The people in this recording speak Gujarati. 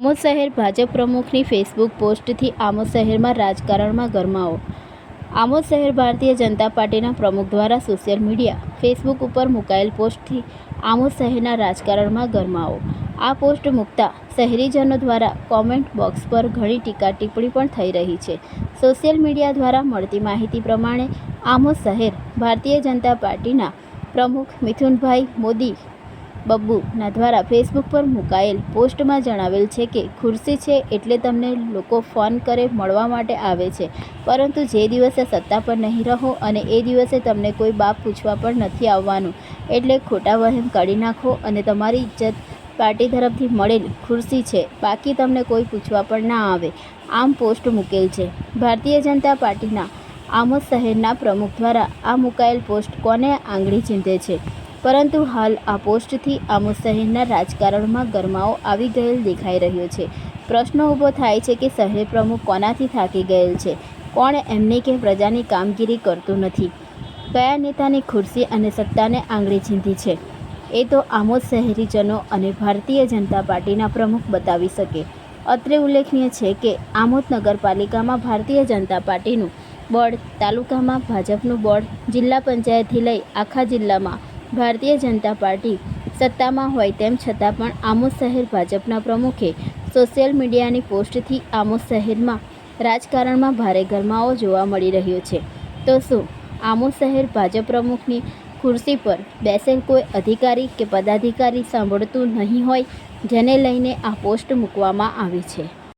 આમોદ શહેર ભાજપ પ્રમુખની ફેસબુક પોસ્ટથી આમોદ શહેરમાં રાજકારણમાં ગરમાવો. આમોદ શહેર ભારતીય જનતા પાર્ટીના પ્રમુખ દ્વારા સોશિયલ મીડિયા ફેસબુક ઉપર મુકાયેલ પોસ્ટથી આમોદ શહેરના રાજકારણમાં ગરમાવો. આ પોસ્ટ મૂકતા શહેરીજનો દ્વારા કોમેન્ટ બોક્સ પર ઘણી ટીકા ટિપ્પણી પણ થઈ રહી છે. સોશિયલ મીડિયા દ્વારા મળતી માહિતી પ્રમાણે આમોદ શહેર ભારતીય જનતા પાર્ટીના પ્રમુખ મિથુનભાઈ મોદી બબ્બુના દ્વારા ફેસબુક પર મુકાયેલ પોસ્ટમાં જણાવેલ છે કે ખુરશી છે એટલે તમને લોકો ફોન કરે મળવા માટે આવે છે. પરંતુ જે દિવસે સત્તા પર નહીં રહો અને એ દિવસે તમને કોઈ બાપ પૂછવા પણ નથી આવવાનું, એટલે ખોટા વહેમ કાઢી નાખો અને તમારી ઇજ્જત પાર્ટી તરફથી મળેલ ખુરશી છે, બાકી તમને કોઈ પૂછવા પણ ના આવે. આમ પોસ્ટ મૂકેલ છે. ભારતીય જનતા પાર્ટીના આમોદ શહેરના પ્રમુખ દ્વારા આ મુકાયેલ પોસ્ટ કોને આંગળી ચીંધે છે? પરંતુ હાલ આ પોસ્ટથી આમોદ શહેરના રાજકારણમાં ગરમાવો આવી ગયેલ દેખાઈ રહ્યો છે. પ્રશ્ન ઊભો થાય છે કે શહેર પ્રમુખ કોનાથી થાકી ગયેલ છે? કોણ એમની કે પ્રજાની કામગીરી કરતું નથી? કયા નેતાની ખુરશી અને સત્તાને આંગળી ચીંધી છે? એ તો આમોદ શહેરીજનો અને ભારતીય જનતા પાર્ટીના પ્રમુખ બતાવી શકે. અત્રે ઉલ્લેખનીય છે કે આમોદ નગરપાલિકામાં ભારતીય જનતા પાર્ટીનું બોર્ડ, તાલુકામાં ભાજપનું બોર્ડ, જિલ્લા પંચાયતથી લઈ આખા જિલ્લામાં ભારતીય જનતા પાર્ટી સત્તામાં હોય તેમ છતાં પણ આમોદ શહેર ભાજપના પ્રમુખે સોશિયલ મીડિયાની પોસ્ટથી આમોદ શહેરમાં રાજકારણમાં ભારે ગરમાવો જોવા મળી રહ્યો છે. તો શું, આમોદ શહેર ભાજપ પ્રમુખની ખુરશી પર બેસેલ કોઈ અધિકારી કે પદાધિકારી સાંભળતું નહીં હોય, જેને લઈને આ પોસ્ટ મૂકવામાં આવી છે?